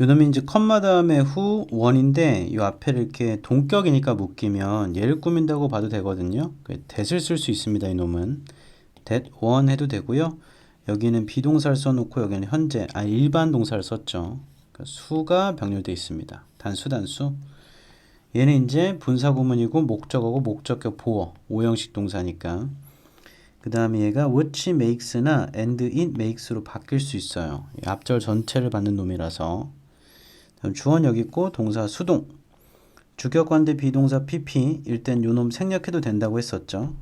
요놈이 이제 다음에 후 원인데 이 앞에를 이렇게 동격이니까 묶이면 얘를 꾸민다고 봐도 되거든요. that을 쓸 수 있습니다. 이 놈은 that one 해도 되고요. 여기는 비동사를 써놓고 여기는 현재 아 일반 동사를 썼죠. 그러니까 수가 병렬되어 있습니다. 단수 단수. 얘는 이제 분사 구문이고 목적어고 목적격 보어 오형식 동사니까. 그 다음에 얘가 which makes나 and it makes로 바뀔 수 있어요. 이 앞절 전체를 받는 놈이라서. 주어 여기 있고 동사 수동. 주격관대 비동사 pp 일땐 요놈 생략해도 된다고 했었죠.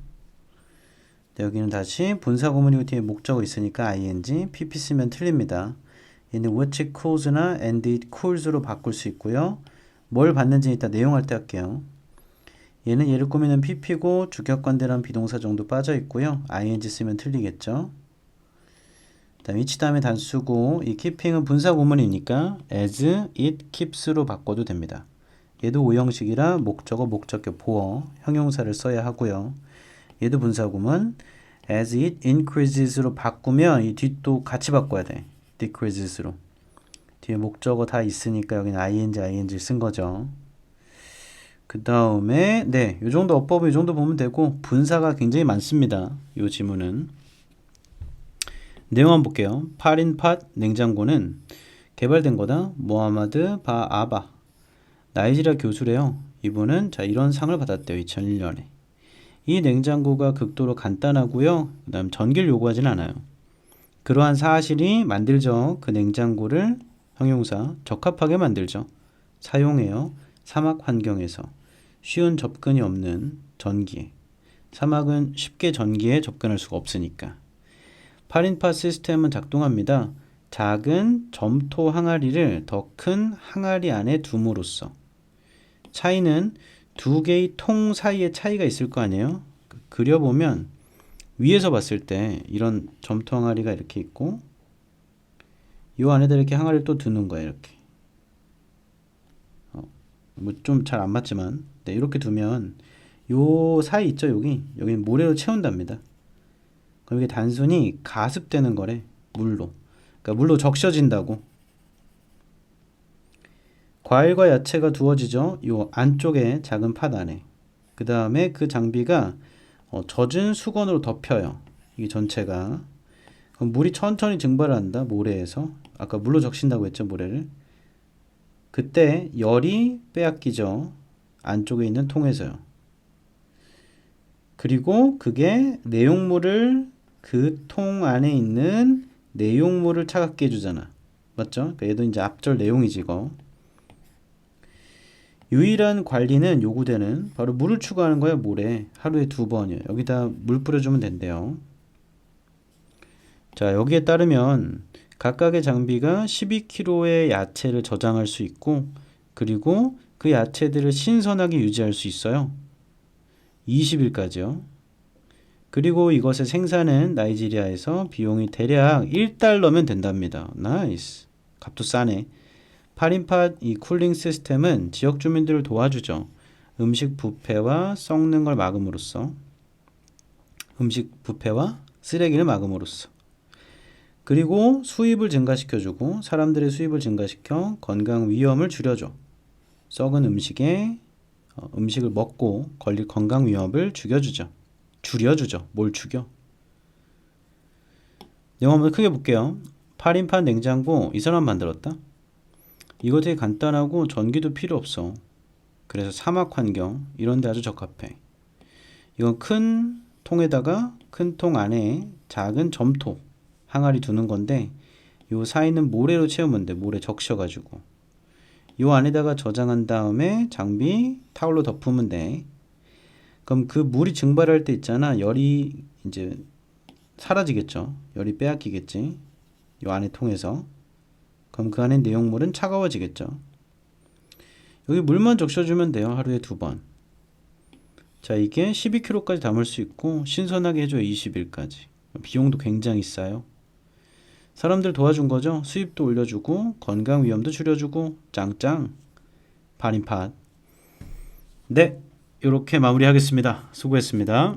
네, 여기는 다시 분사 구문이고 뒤에 목적어 있으니까 ing, pp 쓰면 틀립니다. 얘는 which cools나 and it cools로 바꿀 수 있고요. 뭘 받는지 이따 내용할 때 할게요. 얘는 얘를 꾸미는 pp고 주격관대란 비동사 정도 빠져 있고요. ing 쓰면 틀리겠죠. 다음 위치 다음에 단수고 이 keeping은 분사 구문이니까 as, it, keeps로 바꿔도 됩니다. 얘도 오형식이라 목적어, 목적격, 보어, 형용사를 써야 하고요. 얘도 분사 구문 as it increases로 바꾸면 이 뒷도 같이 바꿔야 돼. decreases로. 뒤에 목적어 다 있으니까 여기는 ing, ing 쓴 거죠. 그 다음에 네, 이 정도 어법은 이 정도 보면 되고 분사가 굉장히 많습니다. 이 지문은 내용 한번 볼게요. 8인 팟 냉장고는 개발된 거다. 모하마드 바 아바 나이지리아 교수래요. 이분은 자 이런 상을 받았대요. 2001년에. 이 냉장고가 극도로 간단하고요. 그다음 전기를 요구하진 않아요. 그러한 사실이 만들죠. 그 냉장고를 형용사 적합하게 만들죠. 사용해요. 사막 환경에서 쉬운 접근이 없는 전기. 사막은 쉽게 전기에 접근할 수가 없으니까. 8인파 시스템은 작동합니다. 작은 점토 항아리를 더 큰 항아리 안에 둠으로써 차이는 두 개의 통 사이에 차이가 있을 거 아니에요? 그려보면 위에서 봤을 때 이런 점토 항아리가 이렇게 있고 이 안에다 이렇게 항아리를 또 두는 거예요. 이렇게 어, 뭐좀 잘 안 맞지만 네, 이렇게 두면 요 사이 있죠 여기 여기는 모래로 채운답니다. 그럼 이게 단순히 가습되는 거래 물로 그러니까 물로 적셔진다고 과일과 야채가 두어지죠. 요 안쪽에 작은 팥 안에. 그 다음에 그 장비가 어, 젖은 수건으로 덮여요. 이 전체가. 그럼 물이 천천히 증발한다. 모래에서. 아까 물로 적신다고 했죠. 모래를. 그때 열이 빼앗기죠. 안쪽에 있는 통에서요. 그리고 그게 내용물을 그 통 안에 있는 내용물을 차갑게 해주잖아. 맞죠? 그러니까 얘도 이제 앞절 내용이지 이거. 유일한 관리는 요구되는 바로 물을 추가하는 거야 모래 하루에 두 번이요 여기다 물 뿌려주면 된대요 자 여기에 따르면 각각의 장비가 12kg의 야채를 저장할 수 있고 그리고 그 야채들을 신선하게 유지할 수 있어요 20일까지요. 그리고 이것의 생산은 나이지리아에서 비용이 대략 1달러면 된답니다. 나이스. 값도 싸네. 8인팟 이 쿨링 시스템은 지역 주민들을 도와주죠. 음식 부패와 썩는 걸 막음으로써. 음식 부패와 쓰레기를 막음으로써. 그리고 수입을 증가시켜주고 사람들의 수입을 증가시켜 건강 위험을 줄여줘. 썩은 음식에 어, 음식을 먹고 걸릴 건강 위험을 죽여주죠. 줄여주죠. 뭘 죽여? 영화 한번 크게 볼게요. 8인판 냉장고 이 사람 만들었다. 이거 되게 간단하고 전기도 필요 없어. 그래서 사막 환경 이런 데 아주 적합해. 이건 큰 통에다가 큰 통 안에 작은 점토 항아리 두는 건데 요 사이는 모래로 채우면 돼. 모래 적셔 가지고. 요 안에다가 저장한 다음에 장비 타올로 덮으면 돼. 그럼 그 물이 증발할 때 있잖아. 열이 이제 사라지겠죠. 열이 빼앗기겠지. 요 안에 통해서. 그럼 그 안에 내용물은 차가워지겠죠. 여기 물만 적셔주면 돼요. 하루에 두 번. 자, 이게 12kg까지 담을 수 있고 신선하게 해줘요. 20일까지. 비용도 굉장히 싸요. 사람들 도와준 거죠. 수입도 올려주고 건강 위험도 줄여주고 짱짱 반인팟. 네, 이렇게 마무리하겠습니다. 수고했습니다.